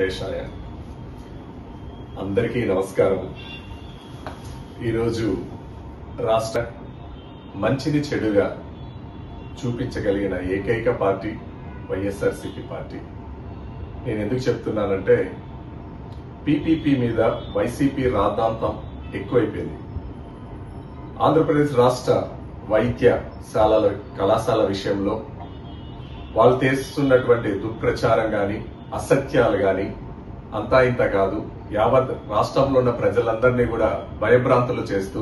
వెంకటేశాయ. అందరికీ నమస్కారం. ఈరోజు రాష్ట్ర మంచిని చెడుగా చూపించగలిగిన ఏకైక పార్టీ వైఎస్ఆర్సీపీ పార్టీ. నేను ఎందుకు చెప్తున్నానంటే పీపీపీ మీద వైసీపీ రాద్ధాంతం ఎక్కువైపోయింది. ఆంధ్రప్రదేశ్ రాష్ట్ర వైద్యశాలల కళాశాల విషయంలో వాళ్ళు చేస్తున్నటువంటి దుష్ప్రచారం కానీ అసత్యాలు కానీ అంతా ఇంత కాదు. యావత్ రాష్ట్రంలో ఉన్న ప్రజలందరినీ కూడా భయభ్రాంతులు చేస్తూ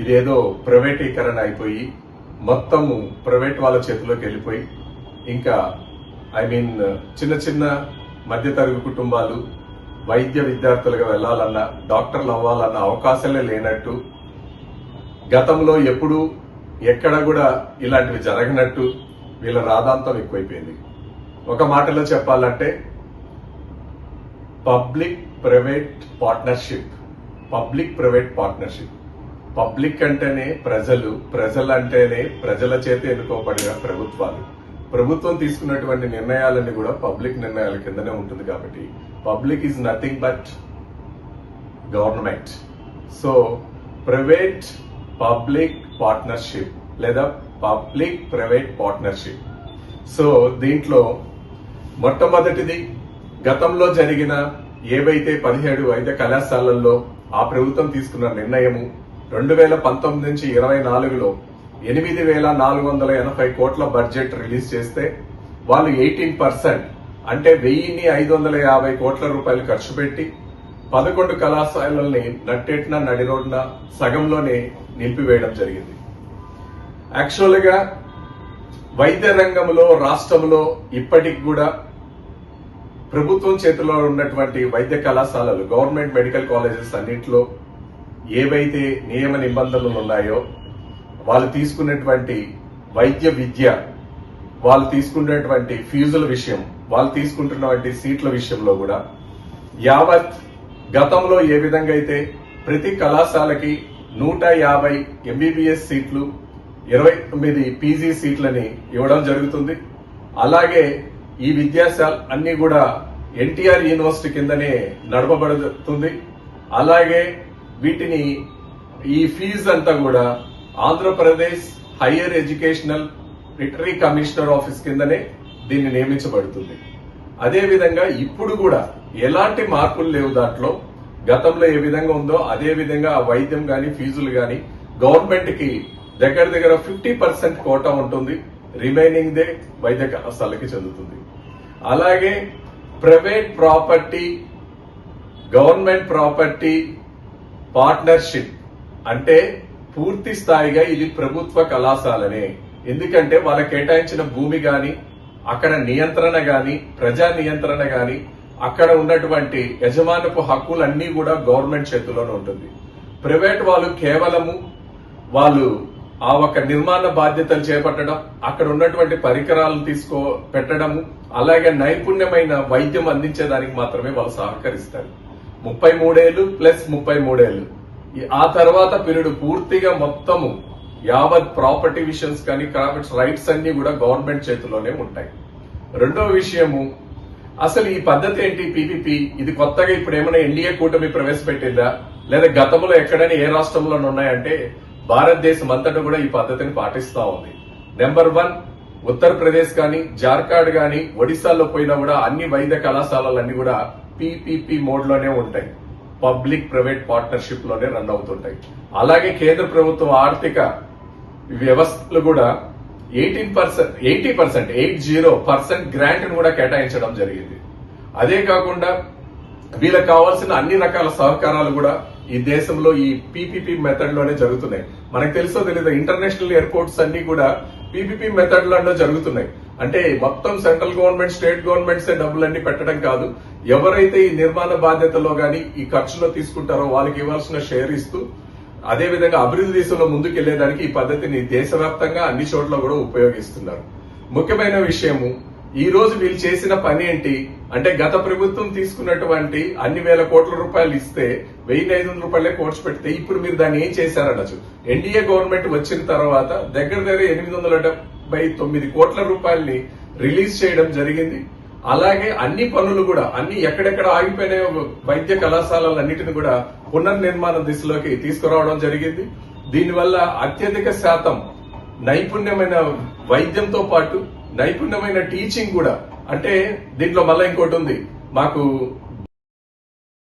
ఇదేదో ప్రైవేటీకరణ అయిపోయి మొత్తము ప్రైవేట్ వాళ్ళ చేతిలోకి వెళ్ళిపోయి ఇంకా ఐ మీన్ చిన్న చిన్న మధ్యతరగతి కుటుంబాలు వైద్య విద్యార్థులుగా వెళ్ళాలన్న డాక్టర్లు అవ్వాలన్న అవకాశాలే లేనట్టు గతంలో ఎప్పుడు ఎక్కడ కూడా ఇలాంటివి జరగనట్టు వీళ్ళ రాధాంతం ఎక్కువైపోయింది. ఒక మాటలో చెప్పాలంటే public private partnership public private partnership public అంటేనే ప్రజలు ప్రజలు అంటేనే ప్రజల చేత ఎన్నుకోబడిన ప్రభుత్వాలు. ప్రభుత్వం తీసుకున్నటువంటి నిర్ణయాలన్నీ కూడా పబ్లిక్ నిర్ణయాల కిందనే ఉంటుంది కాబట్టి public is nothing but government so private public partnership లేదా పబ్లిక్ ప్రైవేట్ పార్ట్నర్షిప్ సో దీంట్లో మొట్టమొదటిది గతంలో జరిగిన ఏవైతే పదిహేడు వైద్య కళాశాలల్లో ఆ ప్రభుత్వం తీసుకున్న నిర్ణయము రెండు వేల పంతొమ్మిది నుంచి ఇరవై నాలుగులో ఎనిమిది వేల నాలుగు వందల ఎనభై కోట్ల బడ్జెట్ రిలీజ్ చేస్తే వాళ్ళు ఎయిటీన్ పర్సెంట్ అంటే వెయ్యిన్ని ఐదు వందల యాభై కోట్ల రూపాయలు ఖర్చు పెట్టి పదకొండు కళాశాలల్ని నట్టేట్న నడి రోడ్న సగంలోనే నిలిపివేయడం జరిగింది. యాక్చువల్గా వైద్య రంగంలో రాష్ట్రంలో ఇప్పటికి కూడా ప్రభుత్వం చేతిలో ఉన్నటువంటి వైద్య కళాశాలలు గవర్నమెంట్ మెడికల్ కాలేజెస్ అన్నింటిలో ఏవైతే నియమ నిబంధనలు ఉన్నాయో వాళ్ళు తీసుకున్నటువంటి వైద్య విద్య వాళ్ళు తీసుకున్నటువంటి ఫీజుల విషయం వాళ్ళు తీసుకుంటున్నటువంటి సీట్ల విషయంలో కూడా యావత్ గతంలో ఏ విధంగా అయితే ప్రతి కళాశాలకి నూట యాభై ఎంబీబీఎస్ సీట్లు ఇరవై తొమ్మిది పీజీ సీట్లని ఇవ్వడం జరుగుతుంది. అలాగే ఈ విద్యాశాల అన్ని కూడా ఎన్టీఆర్ యూనివర్సిటీ కిందనే నడపబడుతుంది. అలాగే వీటిని ఈ ఫీజు అంతా కూడా Andhra Pradesh higher educational regulatory commissioner office కిందనే దీన్ని నియమించబడుతుంది. అదేవిధంగా ఇప్పుడు కూడా ఎలాంటి మార్పులు లేవు దాంట్లో. గతంలో ఏ విధంగా ఉందో అదే విధంగా ఆ వైద్యం గాని ఫీజులు గాని గవర్నమెంట్కి దగ్గర దగ్గర ఫిఫ్టీ పర్సెంట్ కోటా ఉంటుంది. రిమైనింగ్ దే వైద్య కళాశాలకి చెందుతుంది. అలాగే private property government property partnership అంటే పూర్తి స్థాయిగా ఇది ప్రభుత్వ కళాశాలనే. ఎందుకంటే వాళ్ళ కేటాయించిన భూమి కానీ అక్కడ నియంత్రణ కానీ ప్రజా నియంత్రణ కానీ అక్కడ ఉన్నటువంటి యజమానపు హక్కులన్నీ కూడా గవర్నమెంట్ చేతిలోనే ఉంటుంది. ప్రైవేట్ వాళ్ళు కేవలము వాళ్ళు ఆ ఒక నిర్మాణ బాధ్యతలు చేపట్టడం అక్కడ ఉన్నటువంటి పరికరాలను తీసుకో పెట్టడము అలాగే నైపుణ్యమైన వైద్యం అందించేదానికి మాత్రమే వాళ్ళు సహకరిస్తారు. ముప్పై మూడేళ్ళు ప్లస్ ముప్పై మూడేళ్ళు ఆ తర్వాత పీరియడ్ పూర్తిగా మొత్తము యావత్ ప్రాపర్టీ విషయన్స్ కానీ ప్రాపర్టీ రైట్స్ అన్ని కూడా గవర్నమెంట్ చేతిలోనే ఉంటాయి. రెండో విషయము అసలు ఈ పద్ధతి ఏంటి పీపీపీ? ఇది కొత్తగా ఇప్పుడు ఏమైనా ఎన్డీఏ కూటమి ప్రవేశపెట్టిందా? లేదా గతంలో ఎక్కడైనా ఏ రాష్ట్రంలో ఉన్నాయంటే భారతదేశం అంతటా కూడా ఈ పద్ధతిని పాటిస్తా ఉంది. నెంబర్ వన్ ఉత్తరప్రదేశ్ కానీ జార్ఖండ్ కానీ ఒడిశాలో పోయినా కూడా అన్ని వైద్య కళాశాలలన్నీ కూడా పీపీపీ మోడ్లోనే ఉంటాయి. పబ్లిక్ ప్రైవేట్ పార్ట్నర్షిప్లోనే రన్ అవుతుంటాయి. అలాగే కేంద్ర ప్రభుత్వం ఆర్థిక వ్యవస్థలు కూడా eighteen percent eighty percent eight zero percent grant కూడా కేటాయించడం జరిగింది. అదే కాకుండా వీళ్ళకి కావాల్సిన అన్ని రకాల సహకారాలు కూడా ఈ దేశంలో ఈ పీపీపీ మెథడ్లోనే జరుగుతున్నాయి. మనకు తెలుసో తెలియదు ఇంటర్నేషనల్ ఎయిర్పోర్ట్స్ అన్ని కూడా పీపీపీ మెథడ్లోనే జరుగుతున్నాయి. అంటే మొత్తం సెంట్రల్ గవర్నమెంట్ స్టేట్ గవర్నమెంట్స్ డబ్బులన్నీ పెట్టడం కాదు. ఎవరైతే ఈ నిర్మాణ బాధ్యతలో గాని ఈ ఖర్చులో తీసుకుంటారో వాళ్ళకి ఇవ్వాల్సిన షేర్ ఇస్తూ అదే విధంగా అభివృద్ధి దిశలో ముందుకెళ్ళేదానికి ఈ పద్ధతిని దేశవ్యాప్తంగా అన్ని చోట్ల కూడా ఉపయోగిస్తున్నారు. ముఖ్యమైన విషయము ఈ రోజు వీళ్ళు చేసిన పని ఏంటి? అంటే గత ప్రభుత్వం తీసుకున్నటువంటి అన్ని వేల కోట్ల రూపాయలు ఇస్తే వెయ్యి ఐదు వందల రూపాయలే కోర్చు పెడితే ఇప్పుడు మీరు దాన్ని ఏం చేశారనొచ్చు ఎన్డీఏ గవర్నమెంట్ వచ్చిన తర్వాత దగ్గర దగ్గర ఎనిమిది వందల డెబ్బై తొమ్మిది కోట్ల రూపాయల్ని రిలీజ్ చేయడం జరిగింది. అలాగే అన్ని పనులు కూడా అన్ని ఎక్కడెక్కడ ఆగిపోయిన వైద్య కళాశాలలన్నిటిని కూడా పునర్నిర్మాణ దిశలోకి తీసుకురావడం జరిగింది. దీనివల్ల అత్యధిక శాతం నైపుణ్యమైన వైద్యంతో పాటు నైపుణ్యమైన టీచింగ్ కూడా. అంటే దీంట్లో మళ్ళీ ఇంకోటి ఉంది. మాకు